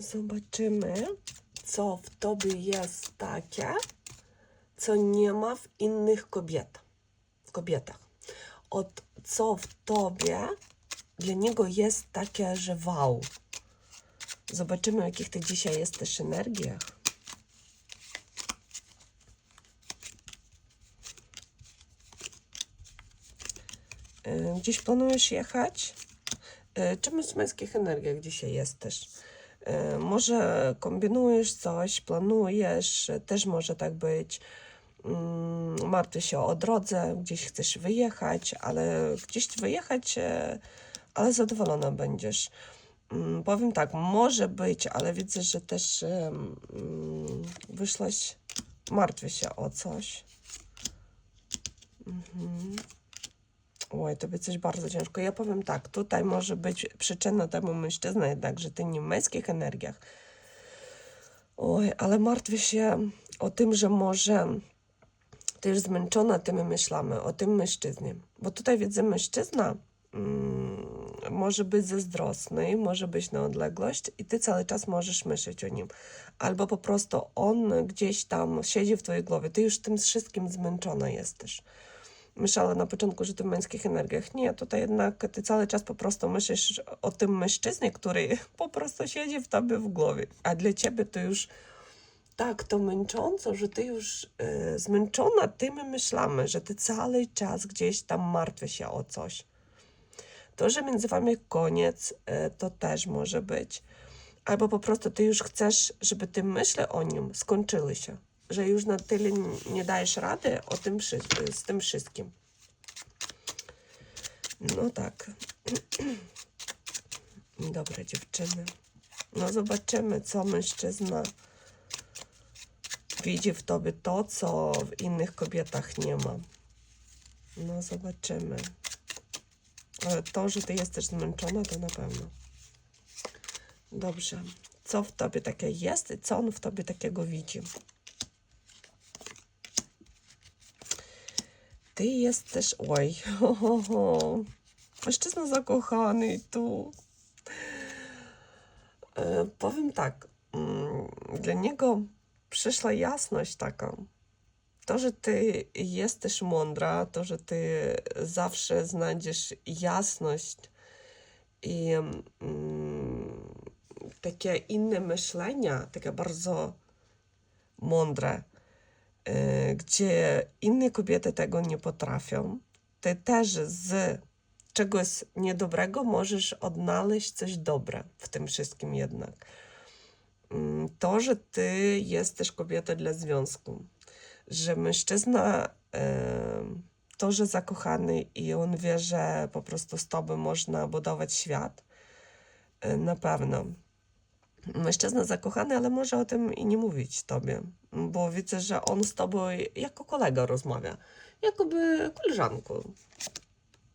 Zobaczymy, co w tobie jest takie, co nie ma w innych kobiet, kobietach. Od co w tobie dla niego jest takie, że wow. Zobaczymy, w jakich ty dzisiaj jesteś energiach. E, Gdzieś planujesz jechać? E, Czym z męskich energiach dzisiaj jesteś? E, Może kombinujesz coś, planujesz, też może tak być. Mm, Martwisz się o drodze, gdzieś chcesz wyjechać, ale gdzieś wyjechać, e, ale zadowolona będziesz. Mm, Powiem tak, może być, ale widzę, że też mm, wyszłaś, martwię się o coś. Mhm. Oj, to by coś bardzo ciężko. Ja powiem tak, tutaj może być przyczyna temu mężczyzna jednak, że ty nie w męskich energiach. Oj, ale martwię się o tym, że może ty już zmęczona tymi myślami, o tym mężczyznie. Bo tutaj widzę mężczyzna mm, może być zazdrosny, może być na odległość i ty cały czas możesz myśleć o nim. Albo po prostu on gdzieś tam siedzi w twojej głowie. Ty już tym wszystkim zmęczona jesteś myślała na początku, że to w męskich energiach. Nie, tutaj jednak ty cały czas po prostu myślisz o tym mężczyznie, który po prostu siedzi w tobie w głowie. A dla ciebie to już tak to męcząco, że ty już e, zmęczona tymi myślami, że ty cały czas gdzieś tam martwisz się o coś. To, że między wami koniec, e, to też może być. Albo po prostu ty już chcesz, żeby te myśli o nim skończyły się że już na tyle nie dajesz rady o tym, z tym wszystkim. No tak. Dobre dziewczyny. No zobaczymy, co mężczyzna widzi w tobie to, co w innych kobietach nie ma. No zobaczymy. Ale to, że ty jesteś zmęczona, to na pewno. Dobrze. Co w tobie takie jest i co on w tobie takiego widzi? Ty jesteś, oj, mężczyzna zakochany tu. E, powiem tak, mm, dla niego przyszła jasność taka. To, że ty jesteś mądra, to, że ty zawsze znajdziesz jasność i mm, takie inne myślenia, takie bardzo mądre, gdzie inne kobiety tego nie potrafią, ty też z czegoś niedobrego możesz odnaleźć coś dobre w tym wszystkim jednak. Mm, To, że ty jesteś kobietą dla związku, że mężczyzna, em, to, że zakochany i on wie, że po prostu z tobą można budować świat, y, na pewno mężczyzna zakochany, ale może o tym i nie mówić tobie, bo widzę, że on z tobą jako kolega rozmawia, jakoby koleżanką.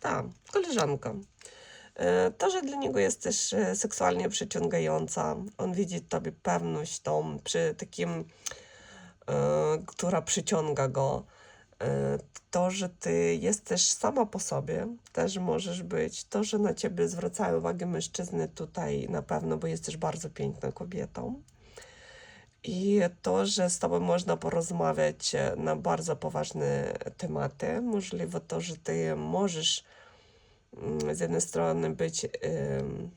Tak, koleżanka. E, To, że dla niego jesteś e, seksualnie przyciągająca, on widzi w tobie pewność tą przy takim, e, która przyciąga go. E, To, że ty jesteś sama po sobie, też możesz być. To, że na ciebie zwracają uwagę mężczyzny tutaj na pewno, bo jesteś bardzo piękną kobietą. I to, że z tobą można porozmawiać e, na bardzo poważne tematy. Możliwe to, że ty możesz mm, z jednej strony być em,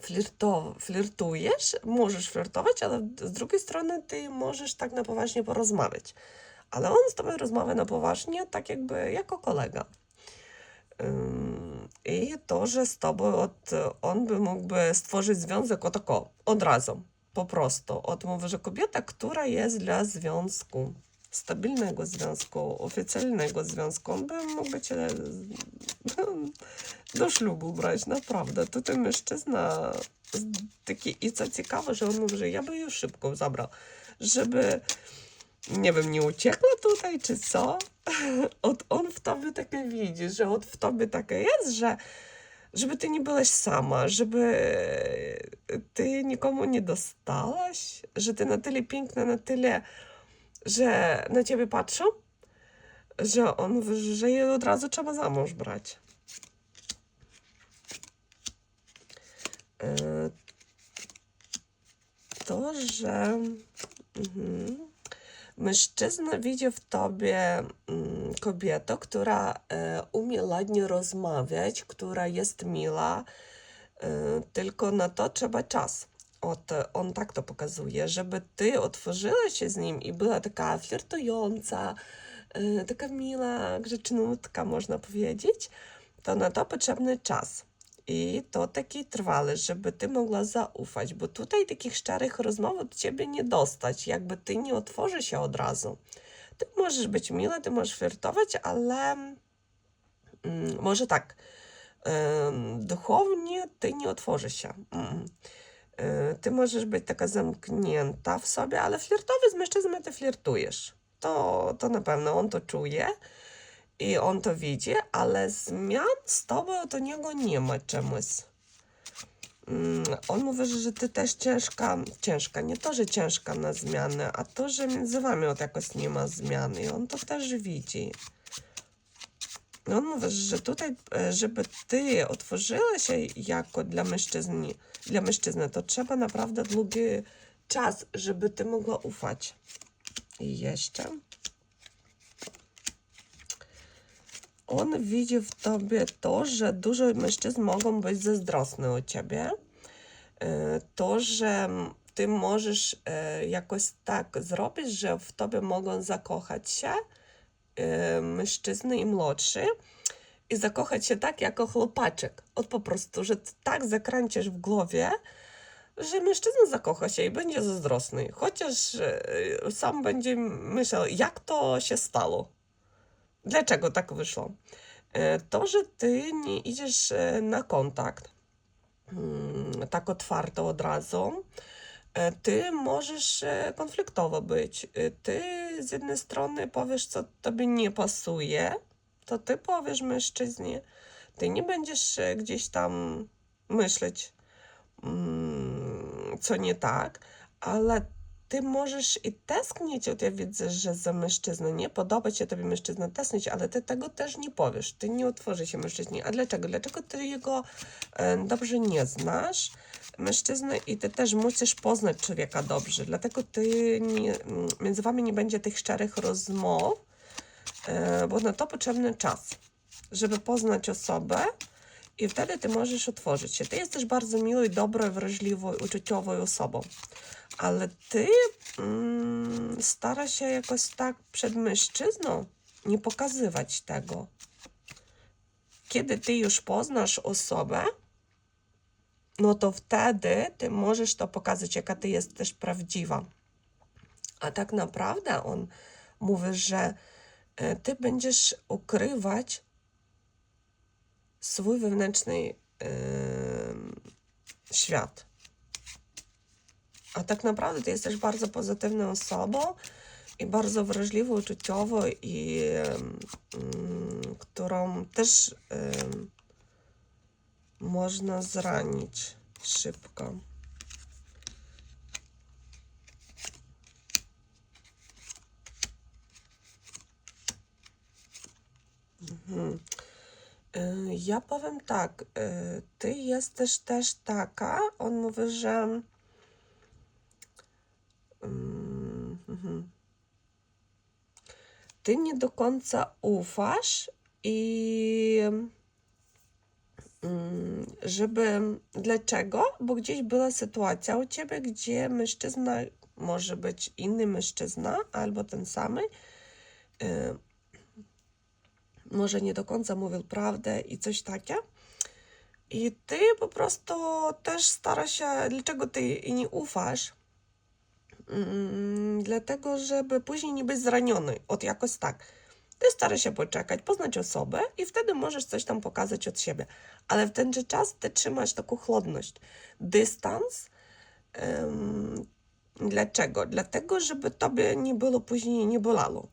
flirto, flirtujesz, możesz flirtować, ale z drugiej strony ty możesz tak na poważnie porozmawiać. Ale on z tobą rozmawia na poważnie, tak jakby jako kolega. I to, że z tobą od, on by mógłby stworzyć związek o tako, od razu, po prostu. Od mówi, że kobieta, która jest dla związku, stabilnego związku, oficjalnego związku, on by mógł cię do ślubu brać, naprawdę. Tutaj mężczyzna taki, i co ciekawe, że on mówi, że ja by już szybko zabrał, żeby nie wiem, nie uciekła tutaj, czy co? Od on w tobie takie widzi, że od w tobie takie jest, że żeby ty nie byłaś sama, żeby ty nikomu nie dostałaś, że ty na tyle piękna, na tyle, że na ciebie patrzą, że on że je od razu trzeba za mąż brać. E, to, że mhm, Mężczyzna widzi w tobie mm, kobietę, która e, umie ładnie rozmawiać, która jest miła, e, tylko na to trzeba czas. От on tak to pokazuje, żeby ty otworzyła się z nim i była taka flirtująca, e, taka miła, grzecznutka, można powiedzieć, to na to potrzebny czas. I to taki trwały, żeby ty mogła zaufać, bo tutaj takich szczerych rozmów od ciebie nie dostać, jakby ty nie otworzy się od razu. Ty możesz być miła, ty możesz flirtować, ale mm, może tak, em, duchownie ty nie otworzy się. Mm. E, Ty możesz być taka zamknięta w sobie, ale flirtowy z mężczyzną ty flirtujesz. To, to na pewno on to czuje i on to widzi, ale zmian z tobą do niego nie ma czemuś. Mm, On mówi, że ty też ciężka, ciężka, nie to, że ciężka na zmianę, a to, że między wami od jakoś nie ma zmiany i on to też widzi. On mówi, że tutaj, e, żeby ty otworzyła się jako dla mężczyzny, dla mężczyzny, to trzeba naprawdę długi czas, żeby ty mogła ufać. I jeszcze. On widzi w tobie to, że dużo mężczyzn mogą być zazdrosne o ciebie. E, To, że ty możesz e, jakoś tak zrobić, że w tobie mogą zakochać się e, mężczyzny i młodszy i zakochać się tak jako chłopaczek. Od po prostu, że tak zakręcisz w głowie, że mężczyzna zakocha się i będzie zazdrosny. Chociaż sam będzie myślał, jak to się stało. Dlaczego tak wyszło? E, To, że ty nie idziesz e, na kontakt mm, tak otwarto od razu, e, ty możesz konfliktowo być. Ty z jednej strony powiesz, co tobie nie pasuje, to ty powiesz mężczyźnie. Ty nie będziesz gdzieś tam myśleć, mm, co nie tak, ale ty możesz i tęsknić, od ja widzę, że za mężczyzną nie podoba się tobie mężczyzna tęsknić, ale ty tego też nie powiesz. Ty nie otworzy się mężczyźnie. A dlaczego? Dlaczego ty jego e, dobrze nie znasz, mężczyznę, i ty też musisz poznać człowieka dobrze. Dlatego ty nie, między wami nie będzie tych szczerych rozmów, e, bo na to potrzebny czas, żeby poznać osobę, i wtedy ty możesz otworzyć się. Ty jesteś bardzo miłą, dobrą, wrażliwą, uczuciową osobą. Ale ty mm, się jakoś tak przed mężczyzną nie pokazywać tego. Kiedy ty już poznasz osobę, no to wtedy ty możesz to pokazać, jaka ty jesteś prawdziwa. A tak naprawdę on mówi, że e, ty będziesz ukrywać swój wewnętrzny em, świat. A tak naprawdę ty jesteś bardzo pozytywną osobą i bardzo wrażliwą, uczuciową i mm, którą też em, można zranić szybko. Mhm. Ja powiem tak, y, ty jesteś też taka, on mówi, że mm, mhm. ty nie do końca ufasz i mm, żeby dlaczego? Bo gdzieś była sytuacja u ciebie, gdzie mężczyzna może być inny mężczyzna albo ten samý, y, może nie do końca mówił prawdę i coś takie. I ty po prostu też stara się, dlaczego ty nie ufasz? Mm, dlatego, żeby później nie być zraniony, od jakoś tak. Ty starasz się poczekać, poznać osobę i wtedy możesz coś tam pokazać od siebie. Ale w ten czas ty trzymasz taką chłodność, dystans. Em, dlaczego? Dlatego, żeby tobie nie było później, nie bolało.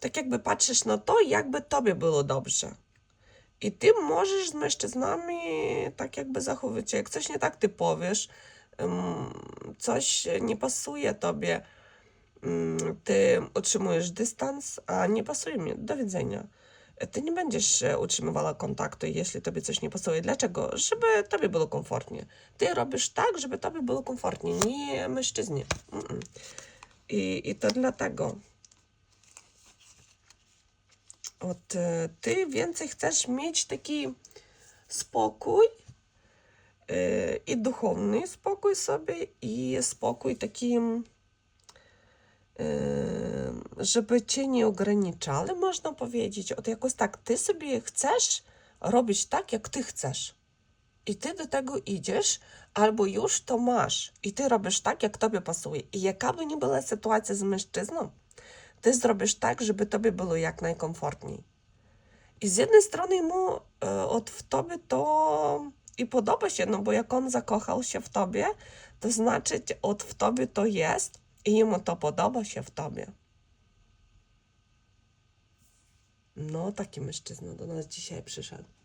Tak jakby patrzysz na to, jakby tobie było dobrze. I ty możesz z mężczyznami tak jakby zachowywać się. Jak coś nie tak ty powiesz, coś nie pasuje tobie, mm, ty otrzymujesz dystans, a nie pasuje mi, do widzenia. ty nie będziesz e, utrzymywała kontaktu, jeśli tobie coś nie pasuje. Dlaczego? Żeby tobie było komfortnie. Ty robisz tak, żeby tobie było komfortnie, nie mężczyźnie. I, I to dlatego. От е, ти więcej chcesz mieć taki spokój e, i duchowny spokój sobie i spokój taki, e, żeby cię nie ograniczali, można powiedzieć. Od jakoś tak, ty sobie chcesz robić tak, jak ty chcesz. I ty do tego idziesz, albo już to masz, i ty robisz tak, jak tobie pasuje. I jaka by nie była sytuacja z mężczyzną, ty zrobisz tak, żeby tobie było jak najkomfortniej. I z jednej strony mu e, od w tobie to i podoba się, no bo jak on zakochał się w tobie, to znaczy od w tobie to jest i mu to podoba się w tobie. No, taki mężczyzna do nas dzisiaj przyszedł.